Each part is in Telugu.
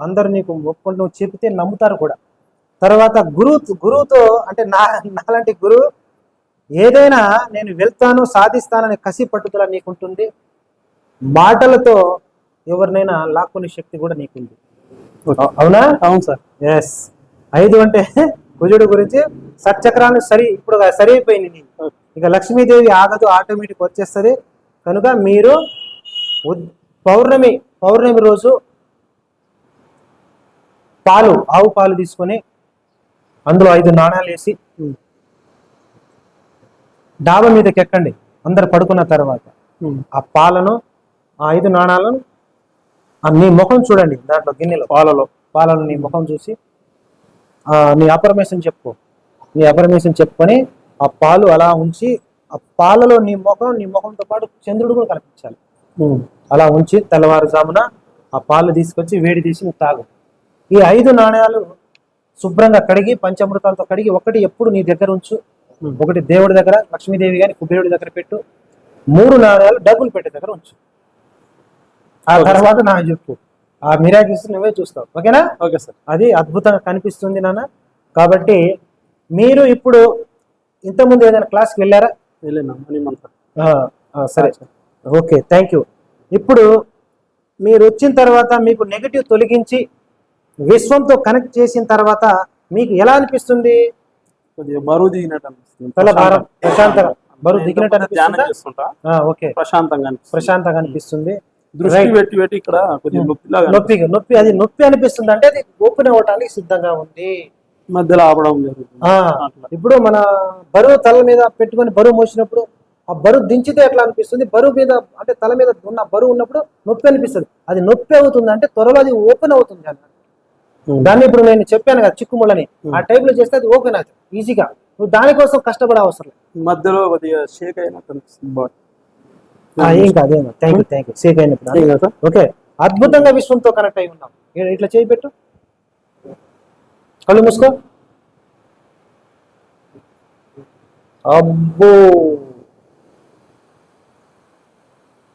అందరు నీకు ఒప్పుకుంటూ నువ్వు చెబితే నమ్ముతారు కూడా. తర్వాత గురువు గురువుతో అంటే నా నాలాంటి గురువు ఏదైనా నేను వెళ్తాను సాధిస్తాననే కసి పట్టుదల నీకుంటుంది. మాటలతో ఎవరినైనా లాక్కునే శక్తి కూడా నీకుంది. అవు- అవునా? అవును సార్. ఎస్ ఐదు అంటే కుజుడు గురించి సత్చక్రాన్ని సరి ఇప్పుడు సరి అయిపోయింది ఇక లక్ష్మీదేవి ఆగదు ఆటోమేటిక్ వచ్చేస్తుంది. కనుక మీరు పౌర్ణమి పౌర్ణమి రోజు పాలు ఆవు పాలు తీసుకొని అందులో ఐదు నాణాలు వేసి. డాబా మీదకి ఎక్కండి అందరు పడుకున్న తర్వాత. ఆ పాలను ఆ ఐదు నాణాలను నీ ముఖం చూడండి దాంట్లో గిన్నెలో పాలలో పాలను నీ ముఖం చూసి ఆ, నీ అపరమేషన్ చెప్పుకో నీ అపరమేషన్ చెప్పుకొని ఆ పాలు అలా ఉంచి ఆ పాలలో నీ ముఖం నీ ముఖంతో పాటు చంద్రుడు కూడా కనిపించాలి. అలా ఉంచి తెల్లవారుజామున ఆ పాలు తీసుకొచ్చి వేడి తీసి నువ్వు తాగు ఈ ఐదు నాణ్యాలు శుభ్రంగా కడిగి పంచామృతాలతో కడిగి ఒకటి ఎప్పుడు నీ దగ్గర ఉంచు. ఒకటి దేవుడి దగ్గర లక్ష్మీదేవి గాని కుబేరుడి దగ్గర పెట్టు. మూడు నాణ్యాలు డబ్బులు పెట్టే దగ్గర ఉంచు. ఆ. తర్వాత నాకు చెప్పు ఆ మిరాకిల్స్ నువ్వే చూస్తావు. ఓకేనా? Okay sir. అది అద్భుతంగా కనిపిస్తుంది నాన్న. కాబట్టి మీరు ఇప్పుడు ఇంతకుముందు ఏదైనా క్లాస్కి వెళ్ళారా? సరే. ఓకే థ్యాంక్ యూ ఇప్పుడు మీరు వచ్చిన తర్వాత మీకు నెగటివ్ తొలగించి విశ్వంతో కనెక్ట్ చేసిన తర్వాత మీకు ఎలా అనిపిస్తుంది? బరువు దిగినట్టు అనిపిస్తుంది. ప్రశాంతంగా. బరువు దిగినట్టు అనిపిస్తుందా? ఓకే. ప్రశాంతంగా ప్రశాంతంగా అనిపిస్తుంది. దృష్టి. పెట్టి పెట్టి ఇక్కడ కొద్దిగా నొప్పిలాగా నొప్పి నొప్పి అది నొప్పి అనిపిస్తుంది అంటే అది ఓపెన్ అవ్వటానికి సిద్ధంగా ఉంది. మధ్యలో ఆపడం జరుగుతుంది. అట్లా. ఇప్పుడు మన బరువు తల మీద పెట్టుకొని బరువు మోసినప్పుడు ఆ బరువు దించితే ఎట్లా అనిపిస్తుంది? బరువు మీద అంటే తల మీద ఉన్న బరువు ఉన్నప్పుడు నొప్పి అనిపిస్తుంది. అది నొప్పి అవుతుంది అంటే త్వరలో అది ఓపెన్ అవుతుంది అన్న ఉమ్. దాన్ని ఇప్పుడు నేను చెప్పాను కదా చిక్కుముళ్ళని. Hmm. ఆ టైప్లో చేస్తే అది ఓపెన్ అవుతుంది ఈజీగా. నువ్వు దానికోసం కష్టపడే అవసరం. మధ్యలో కొద్దిగా షేక్ ఏం కాదు ఏం thank you thank you shake అయినప్పుడు ఓకే. అద్భుతంగా విశ్వంతో కనెక్ట్ అయి ఉన్నాం. ఇట్లా చేయి పెట్టు. కళ్ళు మూసుకో. అబ్బో!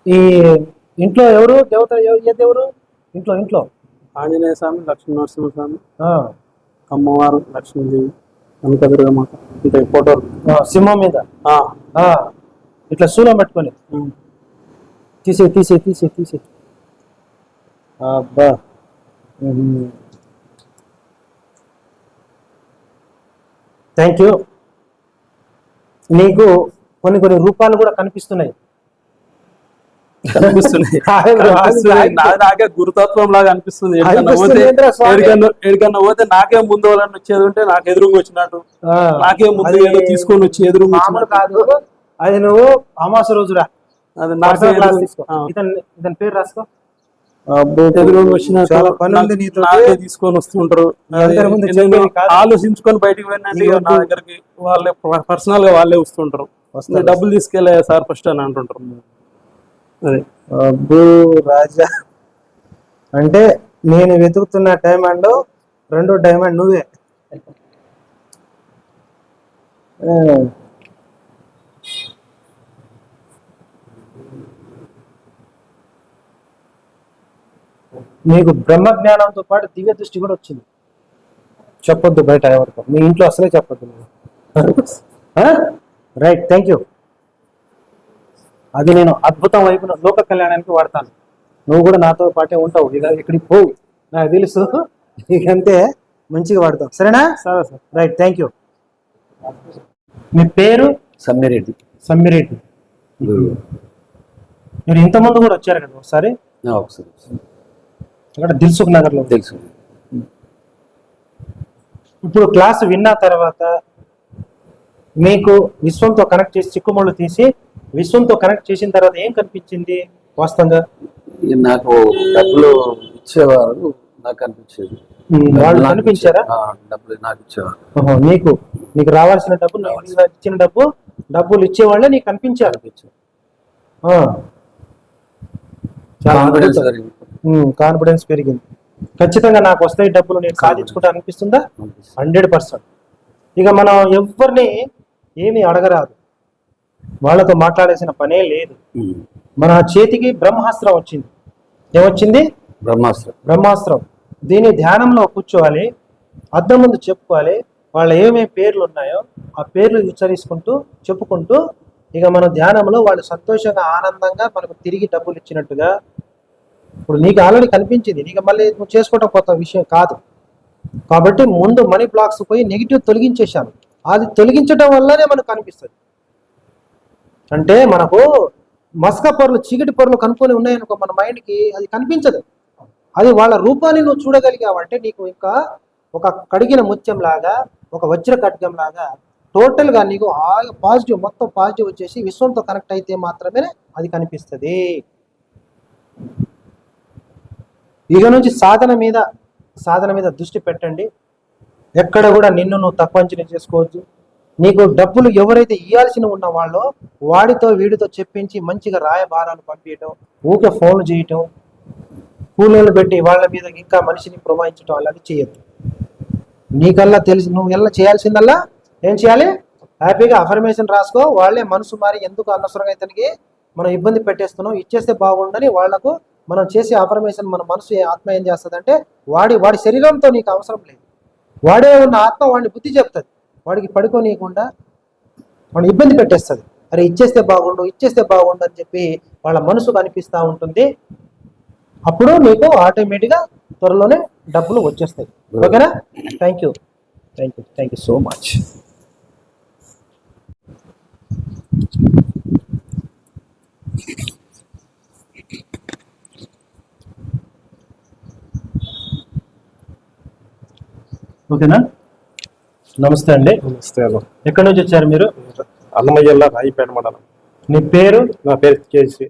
ఈ ఇంట్లో ఎవరు? దేవత ఏ దేవుడు? ఇంట్లో ఇంట్లో. ఆంజనేయ స్వామి లక్ష్మీ నరసింహ స్వామి ఆ, అమ్మవారు లక్ష్మీదేవి కనకదుర్గ మాత అంటే ఫోటోలు సింహం మీద? ఇట్లా శూలం పట్టుకొని. తీసే తీసే తీసే తీసే. అబ్బా. థ్యాంక్ యూ నీకు కొన్ని కొన్ని రూపాలు కూడా కనిపిస్తున్నాయి. కనిపిస్తున్నాయి నాకే గురుతత్వం లాగా అనిపిస్తుంది. అనిపిస్తుంది పోతే నాకే ముందు వాళ్ళని వచ్చేది ఉంటే నాకు ఎదురుగా వచ్చినట్టు. నాకే ముందు ఏదో తీసుకొని వచ్చి వచ్చినట్టు. కాదు. అది నువ్వు అమాస రోజురా అది నాకే ఎదురు-. ఇతని పేరు రాసుకో. తీసుకొని వస్తుంటారు. ఆలోచించుకొని బయటికి ఇవ్వద్దు. నా దగ్గరికి వాళ్ళే పర్సనల్గా వాళ్ళే వస్తుంటారు డబ్బులు తీసుకెళ్ళే సార్ ఫస్ట్ అని అంటుంటారు. అబ్బో రాజా. అంటే నేను వెతుకుతున్న డైమండ్ రెండో డైమండ్ నువ్వే. నీకు బ్రహ్మ జ్ఞానంతో పాటు దివ్య దృష్టి కూడా వచ్చింది. చెప్పొద్దు బయట ఎవరికో. మీ ఇంట్లో అసలే చెప్పొద్దు రైట్ థ్యాంక్ యూ అది నేను అద్భుతం వైపున లోక కళ్యాణానికి వాడతాను. నువ్వు కూడా నాతో పాటే ఉంటావు. ఇక ఇక్కడికి పోవు. నాకు తెలుసు. ఇకంతే మంచిగా వాడతావు. సరేనా? సరే సార్. రైట్ థ్యాంక్ యూ మీ పేరు? సమ్మిరెడ్డి. సమ్మిరెడ్డి. మీరు ఇంతకుముందు కూడా వచ్చారు కదా ఒకసారి? ఒకసారి అక్కడ దిల్సుఖ్ నగర్లో తెలుసు ఇప్పుడు క్లాస్ విన్న తర్వాత మీకు విశ్వంతో కనెక్ట్ చేసి చిక్కుముళ్ళు తీసి విశ్వంతో కనెక్ట్ చేసిన తర్వాత ఏం కనిపించింది వాస్తవంగా? నాకు డబ్బులు ఇచ్చేవారు నాకు అనిపించేది. వాళ్ళు కనిపించారా? డబ్బులు నాకు ఇచ్చేవారు. నీకు నీకు రావాల్సిన డబ్బు ఇచ్చిన డబ్బు డబ్బులు ఇచ్చేవాళ్ళే నీకు కనిపించారు? కాన్ఫిడెన్స్. పెరిగింది. ఖచ్చితంగా నాకు వస్తాయి డబ్బులు నేను సాధించుకుంటా అనిపిస్తుంది. Hundred percent. ఇక మనం ఎవరిని ఏమీ అడగరాదు. వాళ్ళతో మాట్లాడాల్సిన పనే లేదు. మన చేతికి బ్రహ్మాస్త్రం వచ్చింది. ఏమొచ్చింది? బ్రహ్మాస్త్రం. బ్రహ్మాస్త్రం. దీని ధ్యానంలో కూర్చోవాలి అద్దం ముందు చెప్పుకోవాలి వాళ్ళ ఏమేమి పేర్లు ఉన్నాయో ఆ పేర్లు ఉచ్చరించుకుంటూ చెప్పుకుంటూ ఇక మన ధ్యానంలో వాళ్ళు సంతోషంగా ఆనందంగా మనకు తిరిగి డబ్బులు ఇచ్చినట్టుగా ఇప్పుడు నీకు ఆల్రెడీ కనిపించింది. నీకు మళ్ళీ నువ్వు చేసుకోవటం కొత్త విషయం కాదు. కాబట్టి ముందు మనీ బ్లాక్స్ పోయి నెగిటివ్ తొలగించేశాను. అది తొలగించడం వల్లనే మనకు కనిపిస్తుంది. అంటే మనకు మస్క పొరలు చీకటి పొరలు కనుక్కొని ఉన్నాయనుకో మన మైండ్కి అది కనిపించదు. అది వాళ్ళ రూపాన్ని నువ్వు చూడగలిగావంటే నీకు ఇంకా ఒక కడిగిన ముత్యం లాగా ఒక వజ్ర ఖడ్గం లాగా టోటల్గా నీకు పాజిటివ్ మొత్తం పాజిటివ్ వచ్చేసి విశ్వంతో కనెక్ట్ అయితే మాత్రమే అది కనిపిస్తుంది. ఇక నుంచి సాధన మీద సాధన మీద దృష్టి పెట్టండి. ఎక్కడ కూడా నిన్ను నువ్వు తక్కువ అంచనా చేసుకోవచ్చు నీకు డబ్బులు ఎవరైతే ఇవ్వాల్సిన ఉన్న వాళ్ళో వాడితో వీడితో చెప్పించి మంచిగా రాయబారాలు పంపించటం ఊకే ఫోన్లు చేయటం కూలీలు పెట్టి వాళ్ళ మీద ఇంకా మనిషిని ప్రమాయించడం అలాంటి చేయొద్దు. నీకల్లా తెలిసి నువ్వు ఎలా చేయాల్సిందల్లా ఏం చేయాలి? హ్యాపీగా అఫర్మేషన్ రాసుకో. వాళ్ళే మనసు మారి ఎందుకు అనవసరంగా ఇతనికి మనం ఇబ్బంది పెట్టేస్తున్నాం? ఇచ్చేస్తే బాగుండని వాళ్ళకు మనం చేసే అఫర్మేషన్ మన మనసు ఆత్మ ఏం చేస్తుందంటే వాడి వాడి శరీరంతో నీకు అవసరం లేదు. వాడే ఉన్న ఆత్మ వాడిని బుద్ధి చెప్తుంది. వాడికి పడుకోనీయకుండా వాడిని ఇబ్బంది పెట్టేస్తుంది. అరే ఇచ్చేస్తే బాగుండు ఇచ్చేస్తే బాగుండు అని చెప్పి వాళ్ళ మనసు కనిపిస్తూ ఉంటుంది. అప్పుడు మీకు ఆటోమేటిక్గా త్వరలోనే డబ్బులు వచ్చేస్తాయి. ఓకేనా? Thank you thank you thank you so much ఓకేనా? నమస్తే అండి. నమస్తే ఎక్కడి నుంచి వచ్చారు మీరు? అన్నమయ్య జిల్లా రాయిపేట మండలం. మీ పేరు? నా పేరు కేసీ